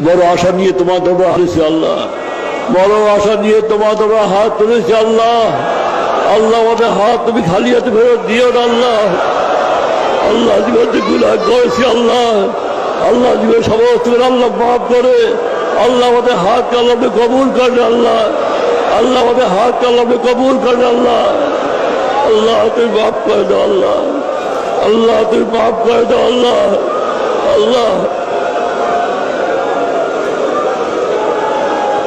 বড় আশা নিয়ে তোমার দরবার হারিয়েছি আল্লাহ। বড় আশা নিয়ে তোমার দরবার হাত তুলেছি আল্লাহ। আল্লাহ আমাদের হাত তুমি খালি হাতে ফেরত দিও না আল্লাহ। আল্লাহ জীবনে গুলা করেছি আল্লাহ। আল্লাহ জীবনে সমস্ত আল্লাহ মাফ করে। আল্লাহ আমাদের হাত কালামে কবুল করেন আল্লাহ। আল্লাহ আমাদের হাত কালামে কবুল করেন আল্লাহ। আল্লাহ তুই মাফ করে দাও আল্লাহ। আল্লাহ তুই মাফ করে দাও আল্লাহ। আল্লাহ